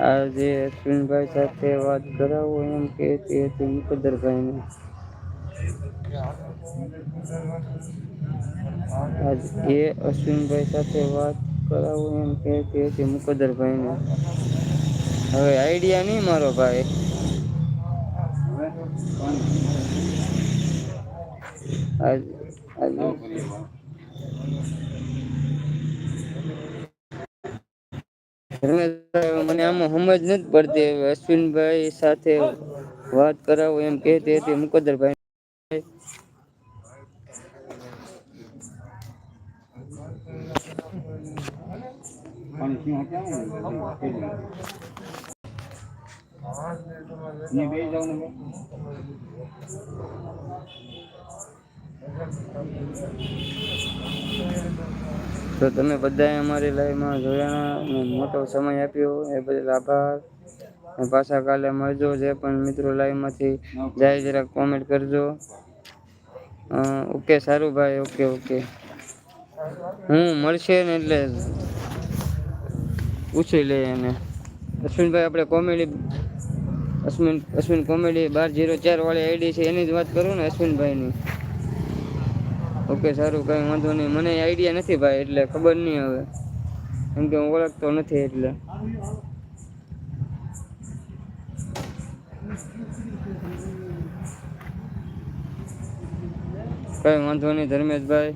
આજે અશ્વિનભાઈ સાથે વાત કરાવો એમ કહેતી હતી મુકદ્દરભાઈને આજ એ અશ્વિનભાઈ સાથે વાત કરાવો એમ કહેતી હતી મુકદ્દરભાઈને હવે આઈડિયા નહીં મારો ભાઈ આજ આજ રમેશભાઈ, મને આમાં સમજ નથી પડતી હવે અશ્વિનભાઈ સાથે વાત કરાવો એમ કહેતી હતી. મુકદ્દરભાઈ તો તમે બધાએ અમારી લાઈવમાં જોયા મોટો સમય આપ્યો. એ બદલ આભાર. પાછા કાલે મળજો જે પણ મિત્રો લાઈવમાંથી જાય જરાક કોમેન્ટ કરજો. ઓકે, સારું ભાઈ, ઓકે ઓકે. હું મળશે ને એટલે પૂછી લઈએ એને. અશ્વિનભાઈ, આપણે કોમેડી અશ્વિન અશ્વિન કોમેડી બાર જીરો ચાર વાળી આઈડી છે, એની જ વાત કરું ને અશ્વિનભાઈની? ઓકે, સારું, કંઈ વાંધો નહીં. મને આઈડિયા નથી ભાઈ, એટલે ખબર નહીં હવે. કેમ કે હું ઓળખતો નથી, એટલે. કઈ વાંધો નહીં, ધર્મેશભાઈ.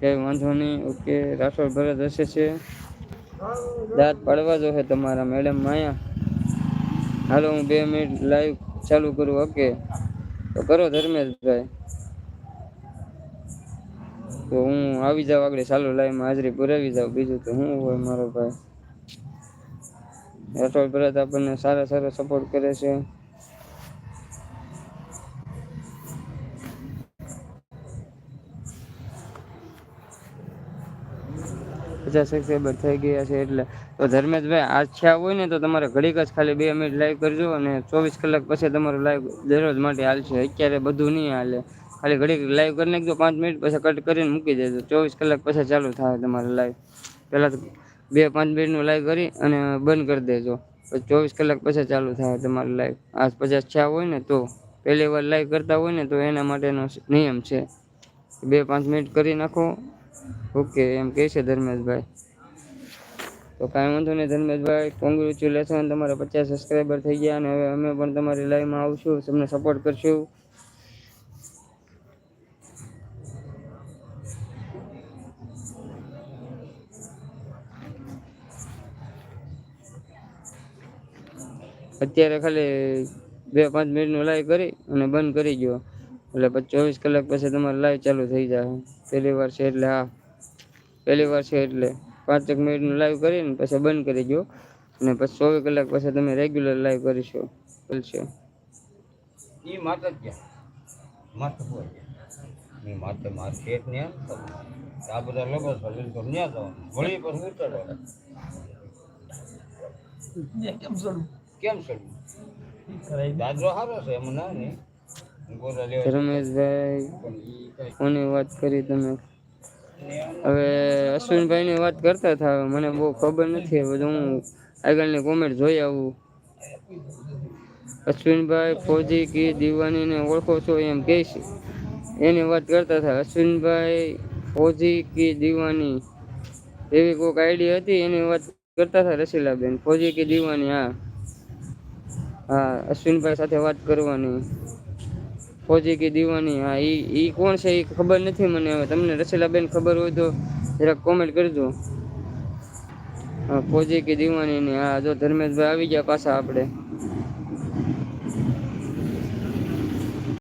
કઈ વાંધો નહીં ઓકે રાઠોડ ભરત હશે છે દાંત પાડવા જો છે તમારા મેડમ માયા હાલો, હું બે મિનિટ લાઈવ ચાલુ કરું ઓકે તો કરો ધર્મેશભાઈ. તો હું આવી જાઉં આગળ, ચાલુ લાઈવમાં હાજરી પુરાવી જાઉં. બીજું તો શું હોય મારો ભાઈ. રાઠોડ ભરત આપણને સારા સારા સપોર્ટ કરે છે. પચાસ સબસ્ક્રાઈબર થઈ ગયા છે એટલે તો ધર્મેશભાઈ આછા હોય ને તો તમારે ઘડીક જ ખાલી બે મિનિટ લાઈવ કરજો અને ચોવીસ કલાક પછી તમારું લાઈવ દરરોજ માટે હાલશે. અત્યારે બધું નહીં હાલે. ખાલી ઘડીક લાઈવ કરી નાખજો, પાંચ મિનિટ પછી કટ કરીને મૂકી દેજો. ચોવીસ કલાક પછી ચાલુ થાય તમારે લાઈવ પહેલાં તો બે પાંચ મિનિટનું લાઈવ કરી અને બંધ કરી દેજો. પછી ચોવીસ કલાક પછી ચાલુ થાય તમારું લાઈવ આજ પચાસ થયા હોય ને તો પહેલી વાર લાઈવ કરતા હોય ને તો એના માટેનો નિયમ છે. બે પાંચ મિનિટ કરી નાખો. ઓકે, એમ કહે છે ધર્મેશભાઈ. તો કાંઈ વાંધો નહીં ધર્મેશભાઈ કોંગ્રેચ્યુલેશન તમારા પચાસ સબસ્ક્રાઈબર થઈ ગયા અને હવે અમે પણ તમારી લાઈવમાં આવશું, તમને સપોર્ટ કરશું. અત્યારે ખાલી બે પાંચ મિનિટનું લાઈવ કરી અને બંધ કરી ગયો એટલે ચોવીસ કલાક પછી તમારે લાઈવ ચાલુ થઈ જાય. પહેલી વાર છે એટલે હા. પહેલી વાર છે એટલે પાંચેક મિનિટનું લાઈવ કરીને પછી બંધ કરી દો અને પછી ચોવીસ કલાક પછી તમે રેગ્યુલર લાઈવ કરીશો. ચાલશે ઈ માત જ ગયા. માત હોયની માતે માર શેઠ ને આ બધા લોકો સલીલ તો ન્યા તો વળી પર ઉતરો કેમ સડું કેમ સડું દાદરો સારો છે એમ ના ને રમેશભાઈ કોની વાત કરી તમે? હવે અશ્વિનભાઈની વાત કરતા હતા મને બહુ ખબર નથી, હવે હું આગળની કોમેન્ટ જોઈ આવું. અશ્વિનભાઈ ફોજી કી દીવાનીને ઓળખો છો એમ કહે છે એની વાત કરતા હતા, અશ્વિનભાઈ ફોજી કી દીવાની. એવી કોઈક આઈડી હતી? એની વાત કરતા હતા રસીલાબેન, ફોજી કી દીવાની, હા. હા, અશ્વિનભાઈ સાથે વાત કરવાની. ફૌજી કી દીવાની, હા એ એ કોણ છે એ ખબર નથી મને હવે. તમને રસીલાબેન ખબર હોય તો જરાક કોમેન્ટ કરજો. હા, ફોજી કી દીવાની ને, હા, જો ધર્મેશભાઈ આવી ગયા પાછા આપણે.